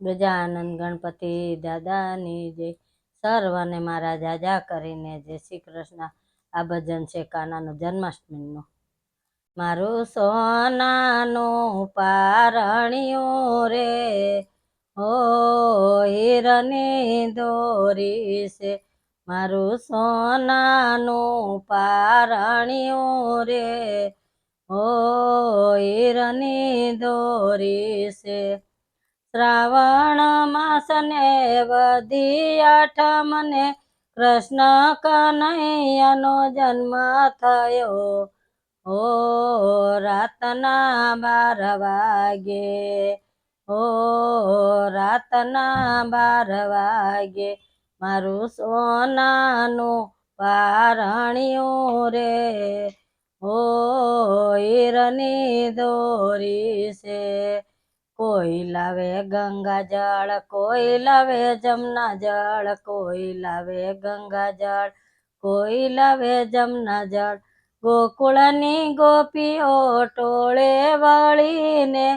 ગજાનંદ ગણપતિ દાદાની જય સર્વને મારા જાજા કરીને જય શ્રી કૃષ્ણ. આ ભજન છે કાનાનું જન્માષ્ટમીનું. મારું સોનાનું પારણિયું રે, હો હિરની દોરી છે. મારું સોનાનું પારણિયું રે, હો હિરની દોરી છે. શ્રાવણ માસને વધી આઠમને કૃષ્ણ કનૈયાનો જન્મ થયો. ઓ રાતના બાર વાગે ઓ રાતના બાર વાગે મારું સોનાનું પારણિયું રે. ઓ ઈરની દોરી છે. કોઈ લાવે ગંગા જળ, કોઈ લાવે જમના જળ, કોઈ લાવે ગંગા જળ, કોઈ લાવે જમના જળ. ગોકુળની ગોપીઓ ટોળે વળીને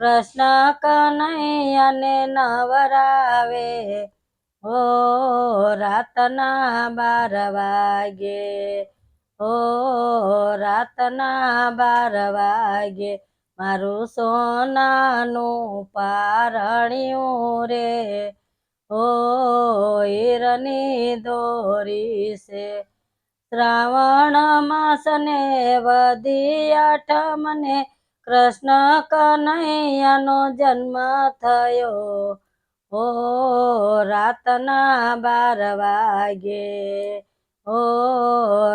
કૃષ્ણ કનૈયાને નવરાવે. ઓ રાતના બાર વાગે ઓ રાતના બાર વાગે મારું સોનાનું પારણ્યું રે. ઓ ઈરની દોરી છે. શ્રાવણ માસને વધી આઠમને કૃષ્ણ કનૈયાનો જન્મ થયો. ઓ રાતના બાર વાગે. ઓ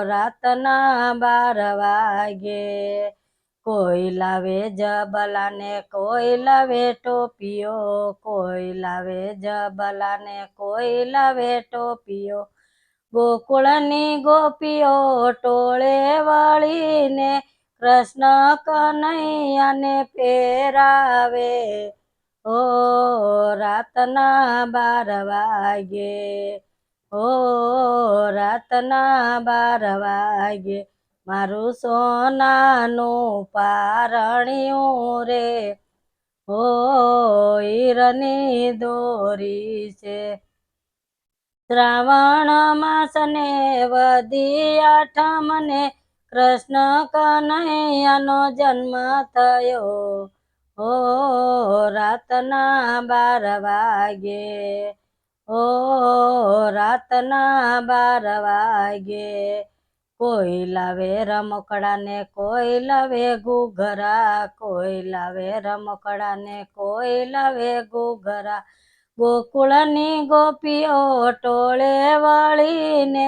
રાતના બાર વાગે. કોઈ લાવે જબલાને કોઈ લાવે ટોપીઓ, કોઈ લાવે જબલાને કોઈ લાવે ટોપીઓ. ગોકુળની ગોપીઓ ટોળે વળીને કૃષ્ણ કનૈયાને ફેરાવે. ઓ રાતના બાર વાગે ઓ રાતના બાર વાગે મારું સોનાનું પારણ્યું રે. ઓ ઈરની દોરી છે. શ્રાવણ માસને વધી આઠમને કૃષ્ણ કનૈયાનો જન્મ થયો. ઓ રાતના બાર વાગે. ઓ રાતના બાર વાગે. કોઈ લાવે રમકડાને, કોઈ લાવે ઘૂઘરા, કોઈ લાવે રમકડાને, કોઈ લાવે ઘૂઘરા. ગોકુળની ગોપીઓ ટોળે વળીને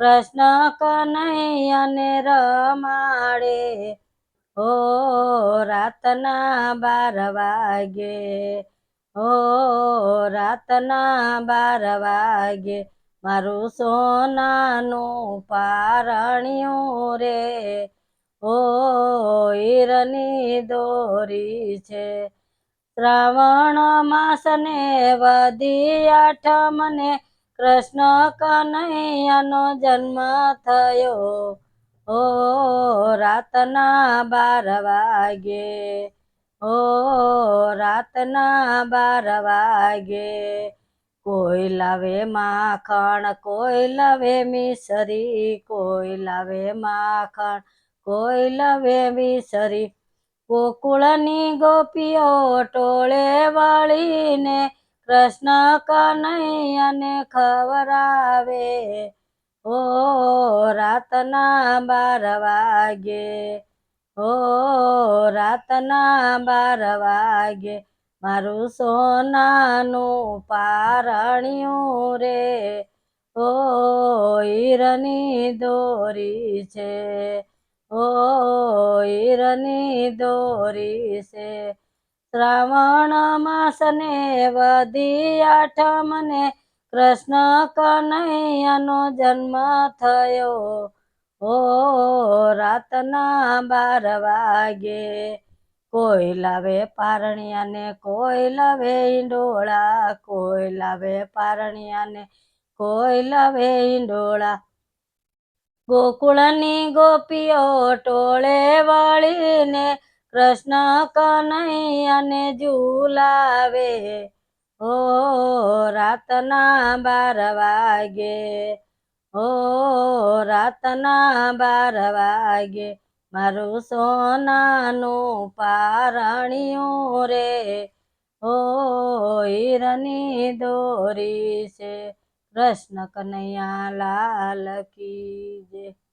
કૃષ્ણ કનૈયાને રમાડે. ઓ રાતના બાર વાગે ઓ રાતના બાર વાગે મારું સોનાનું પારણ્યું રે. ઓ હીરની દોરી છે. શ્રાવણ માસને વધી આઠમને કૃષ્ણ કનૈયાનો જન્મ થયો. ઓ રાતના બાર વાગે. ઓ રાતના બાર વાગે. કોઈ લાવે માખણ, કોઈ લાવે મિસરી, કોઈ લાવે માખણ, કોઈ લાવે મિસરી. ગોકુળની ગોપીઓ ટોળે વળીને કૃષ્ણ કનૈયાને ખવરાવે ઓ રાતના બાર વાગે ઓ રાતના બાર વાગે મારું સોનાનું પારણ્યું રે. ઓ ઈરની દોરી છે. ઓ ઈરની દોરી છે. શ્રાવણ માસને વધી આઠમને કૃષ્ણ કનૈયાનો જન્મ થયો. ઓ રાતના બાર વાગે કોઈ લાવે પારણિયાને, કોઈ લાવે ઈંડોળા, કોઈ લાવે પારણિયાને, કોઈ લાવે ઈંડોળા. ગોકુળની ગોપીઓ ટોળે વળીને કૃષ્ણ કનૈયાને ઝુલાવે. ઓ રાતના બાર વાગે ઓ રાતના બાર વાગે મારું સોનાનું પારણિયું રે. ઓ હીરની દોરી છે કૃષ્ણ કનૈયા લાલ કી જય.